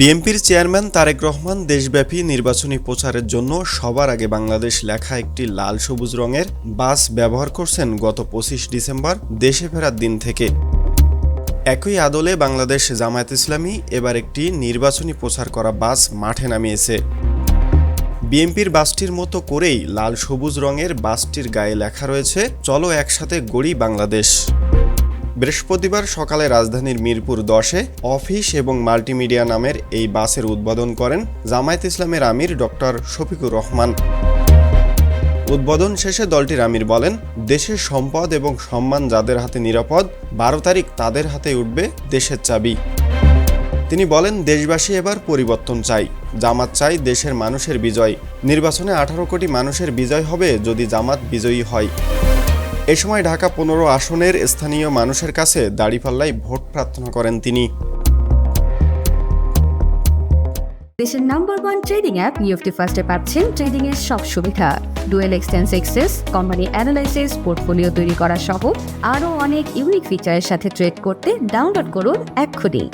বিএনপির চেয়ারম্যান তারেক রহমান দেশব্যাপী নির্বাচনী প্রচারের জন্য সবার আগে বাংলাদেশ লেখা একটি লাল সবুজ রঙের বাস ব্যবহার করছেন গত পঁচিশ ডিসেম্বর দেশে ফেরার দিন থেকে। একই আদলে বাংলাদেশ জামায়াত ইসলামী এবার একটি নির্বাচনী প্রচার করা বাস মাঠে নামিয়েছে। বিএনপির বাসটির মতো করেই লাল সবুজ রঙের বাসটির গায়ে লেখা রয়েছে, চলো একসাথে গড়ি বাংলাদেশ। বৃহস্পতিবার সকালে রাজধানীর মিরপুর দশে অফিস এবং মাল্টিমিডিয়া নামের এই বাসের উদ্বোধন করেন জামায়াত ইসলামের আমির ডক্টর শফিকুর রহমান। উদ্বোধন শেষে দলটির আমির বলেন, দেশের সম্পদ এবং সম্মান যাদের হাতে নিরাপদ, বারো তারিখ তাদের হাতে উঠবে দেশের চাবি। তিনি বলেন, দেশবাসী এবার পরিবর্তন চাই। জামাত চাই দেশের মানুষের বিজয়। নির্বাচনে আঠারো কোটি মানুষের বিজয় হবে যদি জামাত বিজয়ী হয়। এ সময় ঢাকা পনেরো আসনের স্থানীয় মানুষের কাছে দাড়িপাল্লায় ভোট প্রার্থনা করেন তিনি। দেশের নাম্বার ওয়ান ট্রেডিং অ্যাপ নিউফটি ফার্স্টে পাচ্ছেন ট্রেডিং এর সব সুবিধা। ডুয়েল এক্সটেন্স এক্সেস কোম্পানি অ্যানালাইসিস পোর্টফোলিও তৈরি করা সহ আরও অনেক ইউনিক ফিচারের সাথে ট্রেড করতে ডাউনলোড করুন এক্ষুনি।